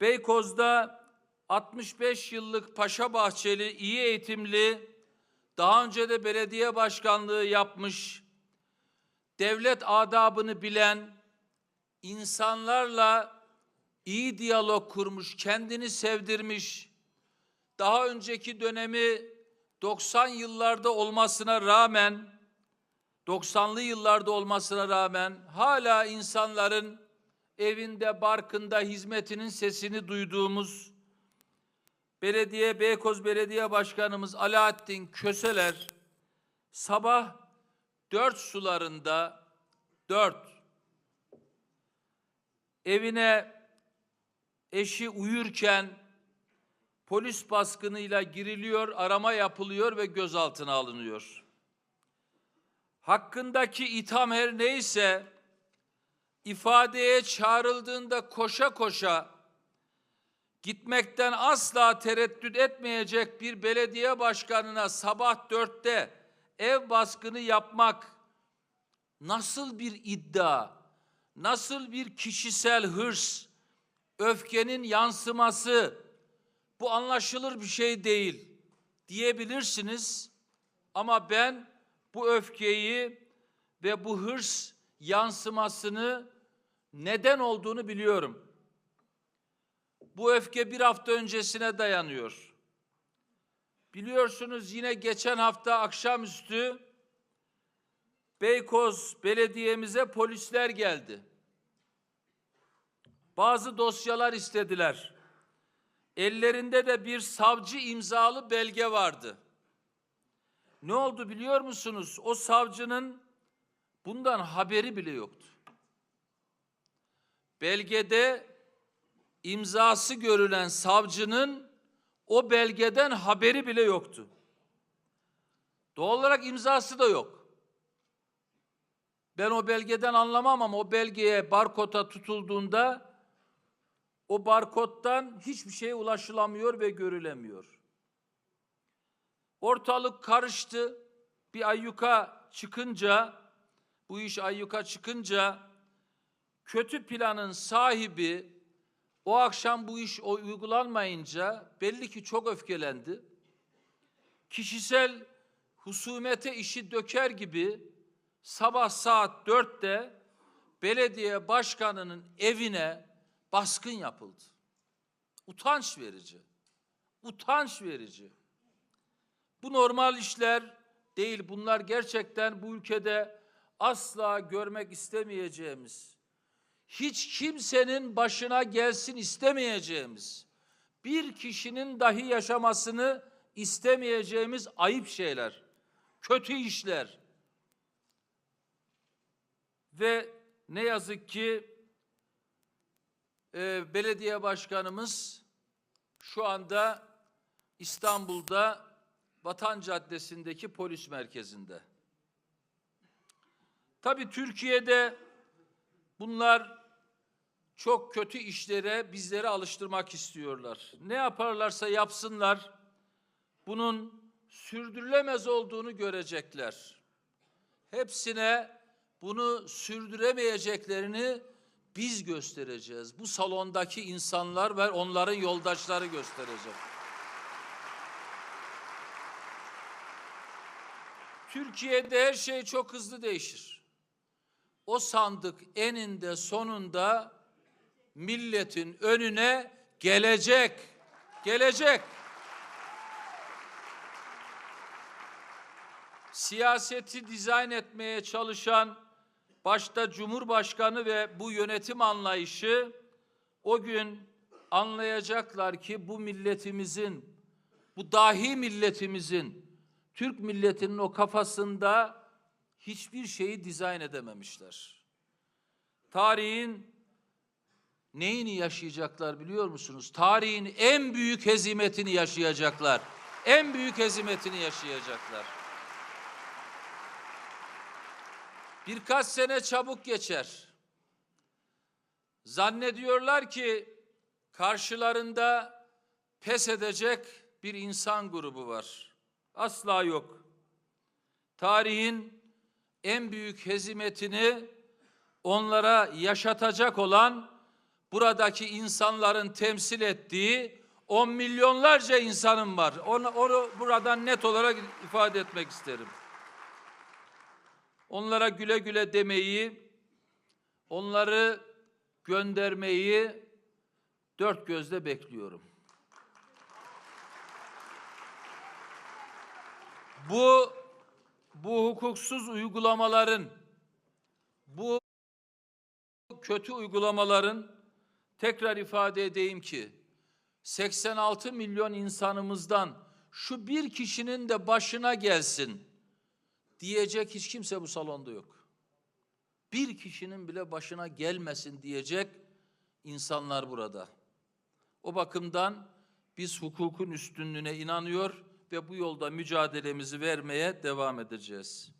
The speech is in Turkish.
Beykoz'da 65 yıllık Paşa Bahçeli, iyi eğitimli, daha önce de belediye başkanlığı yapmış, devlet adabını bilen, insanlarla iyi diyalog kurmuş, kendini sevdirmiş, daha önceki dönemi 90 yıllarda olmasına rağmen 90'lı yıllarda olmasına rağmen hala insanların evinde, barkında hizmetinin sesini duyduğumuz Belediye Beykoz Belediye Başkanımız Alaaddin Köseler sabah dört sularında dört evine eşi uyurken polis baskınıyla giriliyor, arama yapılıyor ve gözaltına alınıyor. Hakkındaki itham her neyse ifadeye çağrıldığında koşa koşa gitmekten asla tereddüt etmeyecek bir belediye başkanına sabah dörtte ev baskını yapmak nasıl bir iddia, nasıl bir kişisel hırs, öfkenin yansıması bu anlaşılır bir şey değil diyebilirsiniz. Ama ben bu öfkeyi ve bu hırs yansımasını neden olduğunu biliyorum. Bu öfke bir hafta öncesine dayanıyor. Biliyorsunuz yine geçen hafta akşamüstü Beykoz Belediye'mize polisler geldi. Bazı dosyalar istediler. Ellerinde de bir savcı imzalı belge vardı. Ne oldu biliyor musunuz? O savcının bundan haberi bile yoktu. Belgede imzası görülen savcının o belgeden haberi bile yoktu. Doğal olarak imzası da yok. Ben o belgeden anlamam ama o belgeye barkoda tutulduğunda o barkodtan hiçbir şeye ulaşılamıyor ve görülemiyor. Ortalık karıştı. Bir ayyuka çıkınca, bu iş ayyuka çıkınca kötü planın sahibi o akşam bu iş uygulanmayınca belli ki çok öfkelendi. Kişisel husumete işi döker gibi sabah saat dörtte belediye başkanının evine baskın yapıldı. Utanç verici. Utanç verici. Bu normal işler değil. Bunlar gerçekten bu ülkede asla görmek istemeyeceğimiz, hiç kimsenin başına gelsin istemeyeceğimiz, bir kişinin dahi yaşamasını istemeyeceğimiz ayıp şeyler, kötü işler. Ve ne yazık ki e, belediye başkanımız şu anda İstanbul'da Vatan Caddesi'ndeki polis merkezinde. Tabii Türkiye'de bunlar çok kötü işlere bizleri alıştırmak istiyorlar. Ne yaparlarsa yapsınlar bunun sürdürülemez olduğunu görecekler. Hepsine bunu sürdüremeyeceklerini biz göstereceğiz. Bu salondaki insanlar ve onların yoldaşları gösterecek. Türkiye'de her şey çok hızlı değişir. O sandık eninde sonunda milletin önüne gelecek. Gelecek. Siyaseti dizayn etmeye çalışan başta Cumhurbaşkanı ve bu yönetim anlayışı o gün anlayacaklar ki bu milletimizin, bu dahi milletimizin, Türk milletinin o kafasında hiçbir şeyi dizayn edememişler. Tarihin neyini yaşayacaklar biliyor musunuz? Tarihin en büyük hezimetini yaşayacaklar. En büyük hezimetini yaşayacaklar. Birkaç sene çabuk geçer. Zannediyorlar ki karşılarında pes edecek bir insan grubu var. Asla yok. Tarihin en büyük hezimetini onlara yaşatacak olan buradaki insanların temsil ettiği on milyonlarca insanım var. Onu, onu buradan net olarak ifade etmek isterim. Onlara güle güle demeyi, onları göndermeyi dört gözle bekliyorum. Bu bu hukuksuz uygulamaların bu kötü uygulamaların tekrar ifade edeyim ki 86 milyon insanımızdan şu bir kişinin de başına gelsin diyecek hiç kimse bu salonda yok. Bir kişinin bile başına gelmesin diyecek insanlar burada. O bakımdan biz hukukun üstünlüğüne inanıyor ve bu yolda mücadelemizi vermeye devam edeceğiz.